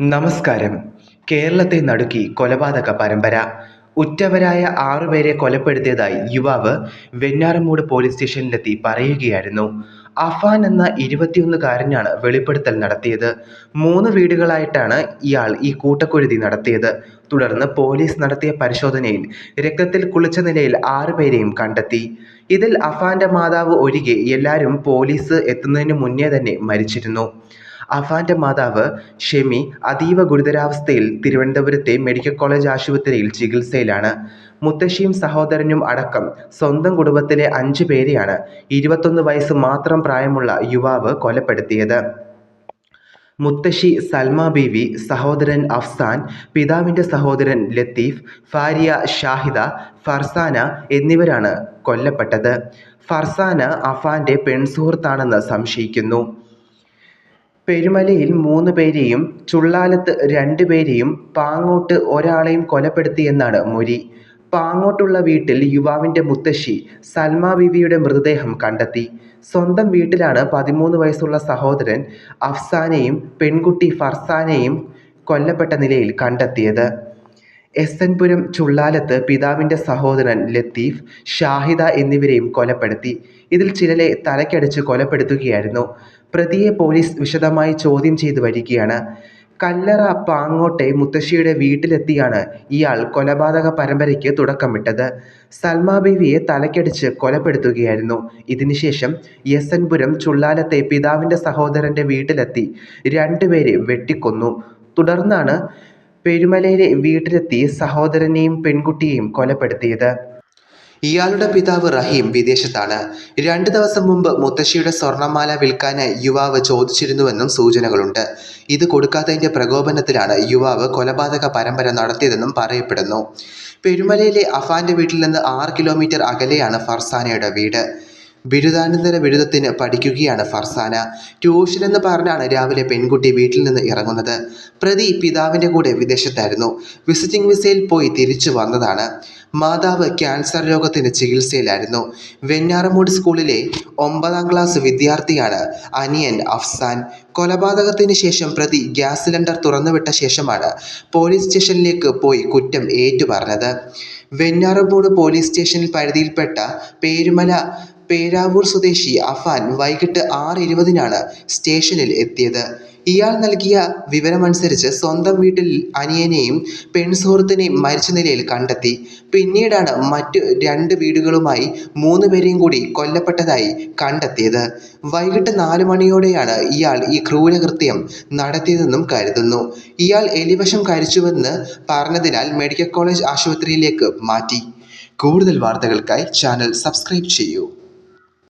നമസ്കാരം. കേരളത്തെ നടുക്കി കൊലപാതക പരമ്പര. ഉറ്റവരായ ആറുപേരെ കൊലപ്പെടുത്തിയതായി യുവാവ് വെഞ്ഞാറമൂട് പോലീസ് സ്റ്റേഷനിലെത്തി പറയുകയായിരുന്നു. അഫാൻ എന്ന ഇരുപത്തിയൊന്നുകാരനാണ് വെളിപ്പെടുത്തൽ നടത്തിയത്. മൂന്ന് വീടുകളായിട്ടാണ് ഇയാൾ ഈ കൂട്ടക്കുരുതി നടത്തിയത്. തുടർന്ന് പോലീസ് നടത്തിയ പരിശോധനയിൽ രക്തത്തിൽ കുളിച്ച നിലയിൽ ആറുപേരെയും കണ്ടെത്തി. ഇതിൽ അഫാന്റെ മാതാവ് ഒഴികെ എല്ലാവരും പോലീസ് എത്തുന്നതിന് മുന്നേ തന്നെ മരിച്ചിരുന്നു. അഫാന്റെ മാതാവ് ഷെമി അതീവ ഗുരുതരാവസ്ഥയിൽ തിരുവനന്തപുരത്തെ മെഡിക്കൽ കോളേജ് ആശുപത്രിയിൽ ചികിത്സയിലാണ്. മുത്തശ്ശിയും സഹോദരനും അടക്കം സ്വന്തം കുടുംബത്തിലെ അഞ്ചു പേരെയാണ് ഇരുപത്തൊന്ന് വയസ്സ് മാത്രം പ്രായമുള്ള യുവാവ് കൊലപ്പെടുത്തിയത്. മുത്തശ്ശി സൽമ ബീവി സഹോദരൻ അഫ്സാൻ പിതാവിന്റെ സഹോദരൻ ലത്തീഫ് ഫാരിയ ഷാഹിദ ഫർസാന എന്നിവരാണ് കൊല്ലപ്പെട്ടത്. ഫർസാന അഫാന്റെ പെൺസുഹൃത്താണെന്ന് സംശയിക്കുന്നു. പെരുമലയിൽ മൂന്ന് പേരെയും ചുള്ളാലത്ത് രണ്ട് പേരെയും പാങ്ങോട്ട് ഒരാളെയും കൊലപ്പെടുത്തിയെന്നാണ് മൊഴി. പാങ്ങോട്ടുള്ള വീട്ടിൽ യുവാവിന്റെ മുത്തശ്ശി സൽമ ബീവിയുടെ മൃതദേഹം കണ്ടെത്തി. സ്വന്തം വീട്ടിലാണ് പതിമൂന്ന് വയസ്സുള്ള സഹോദരൻ അഫ്സാനെയും പെൺകുട്ടി ഫർസാനെയും കൊല്ലപ്പെട്ട നിലയിൽ കണ്ടെത്തിയത്. എസ് എൻ പുരം ചുള്ളാലത്ത് പിതാവിന്റെ സഹോദരൻ ലത്തീഫ് ഷാഹിദ എന്നിവരെയും കൊലപ്പെടുത്തി. ഇതിൽ ചിലരെ തലക്കടിച്ച് കൊലപ്പെടുത്തുകയായിരുന്നു. പ്രതിയെ പോലീസ് വിശദമായി ചോദ്യം ചെയ്തു വരികയാണ്. കല്ലറ പാങ്ങോട്ടെ മുത്തശ്ശിയുടെ വീട്ടിലെത്തിയാണ് ഇയാൾ കൊലപാതക പരമ്പരയ്ക്ക് തുടക്കമിട്ടത്. സൽമ ബീവിയെ തലക്കടിച്ച് കൊലപ്പെടുത്തുകയായിരുന്നു. ഇതിനുശേഷം എസ് ചുള്ളാലത്തെ പിതാവിന്റെ സഹോദരന്റെ വീട്ടിലെത്തി. രണ്ടുപേരെ വെട്ടിക്കൊന്നു. തുടർന്നാണ് പെരുമലയിലെ വീട്ടിലെത്തി സഹോദരനെയും പെൺകുട്ടിയെയും കൊലപ്പെടുത്തിയത്. ഇയാളുടെ പിതാവ് റഹീം വിദേശത്താണ്. രണ്ട് ദിവസം മുമ്പ് മുത്തശ്ശിയുടെ സ്വർണമാല വിൽക്കാനായി യുവാവ് ചോദിച്ചിരുന്നുവെന്നും സൂചനകളുണ്ട്. ഇത് കൊടുക്കാത്തതിന്റെ പ്രകോപനത്തിലാണ് യുവാവ് കൊലപാതക പരമ്പര നടത്തിയതെന്നും പറയപ്പെടുന്നു. പെരുമലയിലെ അഫാന്റെ വീട്ടിൽ നിന്ന് ആറ് കിലോമീറ്റർ അകലെയാണ് ഫർസാനയുടെ വീട്. ബിരുദാനന്തര ബിരുദത്തിന് പഠിക്കുകയാണ് ഫർസാന. ട്യൂഷൻ എന്ന് പറഞ്ഞാണ് രാവിലെ പെൺകുട്ടി വീട്ടിൽ നിന്ന് ഇറങ്ങുന്നത്. പ്രതി പിതാവിന്റെ കൂടെ വിദേശത്തായിരുന്നു. വിസിറ്റിംഗ് വിസയിൽ പോയി തിരിച്ചു വന്നതാണ്. മാതാവ് ക്യാൻസർ രോഗത്തിന് ചികിത്സയിലായിരുന്നു. വെഞ്ഞാറമൂട് സ്കൂളിലെ ഒമ്പതാം ക്ലാസ് വിദ്യാർത്ഥിയാണ് അനിയൻ അഫ്സാൻ. കൊലപാതകത്തിന് ശേഷം പ്രതി ഗ്യാസ് സിലിണ്ടർ തുറന്നുവിട്ട ശേഷമാണ് പോലീസ് സ്റ്റേഷനിലേക്ക് പോയി കുറ്റം ഏറ്റുപറഞ്ഞത്. വെഞ്ഞാറമൂട് പോലീസ് സ്റ്റേഷനിൽ പരിധിയിൽപ്പെട്ട പേരുമല പേരാവൂർ സ്വദേശി അഫാൻ വൈകിട്ട് ആറ് ഇരുപതിനാണ് സ്റ്റേഷനിൽ എത്തിയത്. ഇയാൾ നൽകിയ വിവരമനുസരിച്ച് സ്വന്തം വീട്ടിൽ അനിയനെയും പെൺസുഹൃത്തിനെയും മരിച്ച നിലയിൽ കണ്ടെത്തി. പിന്നീടാണ് മറ്റ് രണ്ട് വീടുകളുമായി മൂന്ന് പേരെയും കൂടി കൊല്ലപ്പെട്ടതായി കണ്ടെത്തിയത്. വൈകിട്ട് നാല് മണിയോടെയാണ് ഇയാൾ ഈ ക്രൂരകൃത്യം നടത്തിയതെന്നും കരുതുന്നു. ഇയാൾ എലിവശം കരിച്ചുവെന്ന് പറഞ്ഞതിനാൽ മെഡിക്കൽ കോളേജ് ആശുപത്രിയിലേക്ക് മാറ്റി. കൂടുതൽ വാർത്തകൾക്കായി ചാനൽ സബ്സ്ക്രൈബ് ചെയ്യൂ.